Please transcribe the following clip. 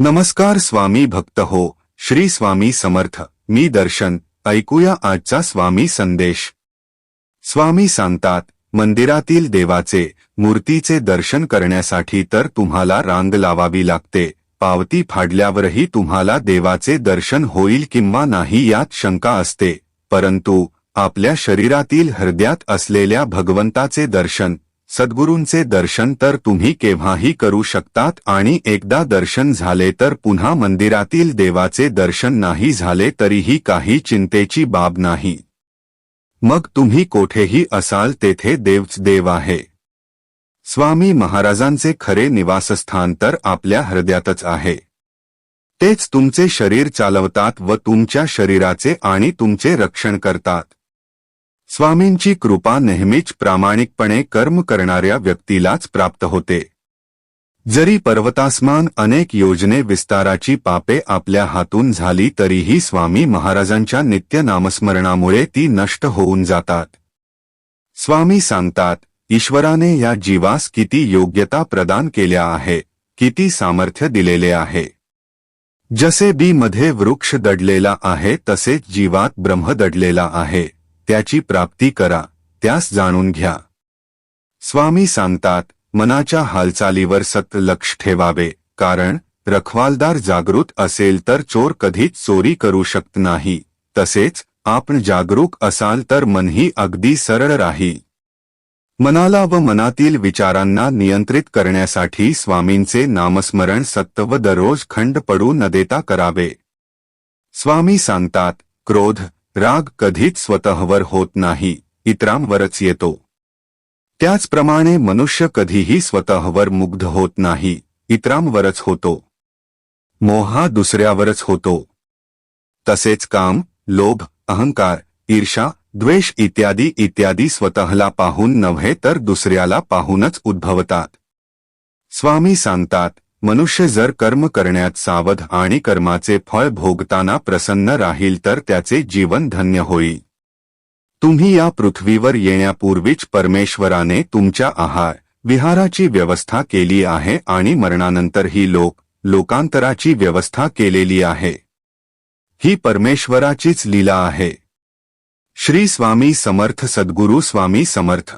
नमस्कार स्वामी भक्त हो श्री स्वामी समर्थ मी दर्शन ऐकूया आजचा स्वामी संदेश. स्वामी सांगतात मंदिरातील देवाचे मूर्तीचे दर्शन करण्यासाठी तर तुम्हाला रांग लावावी लागते पावती फाडल्यावरही तुम्हाला देवाचे दर्शन होईल किंवा नाही यात शंका असते परंतु आपल्या शरीरातील हृदयात असलेल्या भगवंताचे दर्शन सद्गुरूंचे दर्शन तर तुम्ही केव्हाही करू शकतात आणि एकदा दर्शन झाले तर पुन्हा मंदिरातील देवाचे दर्शन नाही झाले तरीही काही चिंतेची बाब नाही. मग तुम्ही कोठेही असाल तेथे देवच देव आहे. स्वामी महाराजांचे खरे निवासस्थान तर आपल्या हृदयातच आहे. तेच तुमचे शरीर चालवतात व तुमच्या शरीराचे आणि तुमचे रक्षण करतात. स्वामींची कृपा नेहमीच प्रामाणिकपणे कर्म करणाऱ्या व्यक्तीलाच प्राप्त होते. जरी पर्वतासमान अनेक योजने विस्ताराची पापे आपल्या हातून झाली तरीही स्वामी महाराजांच्या नित्य नामस्मरणामुळे ती नष्ट होऊन जातात. स्वामी सांगतात ईश्वराने या जीवास किती योग्यता प्रदान केल्या आहे किती सामर्थ्य दिलेले आहे. जसे बी मध्ये वृक्ष दडलेला आहे तसेच जीवात ब्रह्म दडलेला आहे. त्याची प्राप्ती करा त्यास जाणून घ्या. स्वामी सांगतात मनाच्या हालचालीवर सत लक्ष ठेवावे कारण रखवालदार जागृत असेल तर चोर कधीच चोरी करू शकत नाही तसेच आपण जागरूक असाल तर मनही अगदी सरळ राही मनाला व मनातील विचारांना नियंत्रित करण्यासाठी स्वामींचे नामस्मरण सत्व व दररोज खंड पडू न देता करावे. स्वामी सांगतात क्रोध राग कधीच स्वतःवर होत नाही इतरांवरच येतो. त्याचप्रमाणे मनुष्य कधीही स्वतःवर मुग्ध होत नाही इतरांवरच होतो. मोहा दुसऱ्यावरच होतो. तसेच काम लोभ अहंकार ईर्षा द्वेष इत्यादी इत्यादी स्वतःला पाहून नव्हे तर दुसऱ्याला पाहूनच उद्भवतात. स्वामी सांगतात मनुष्य जर कर्म करण्यात सावध आणि कर्माचे फळ भोगताना प्रसन्न राहील तर त्याचे जीवन धन्य होईल. तुम्ही या पृथ्वीवर येण्यापूर्वीच परमेश्वराने तुमच्या आहार विहाराची व्यवस्था केली आहे आणि मरणानंतर ही लोक लोकांतराची व्यवस्था केलेली आहे. ही परमेश्वराचीच लीला आहे. श्री स्वामी समर्थ सद्गुरू स्वामी समर्थ.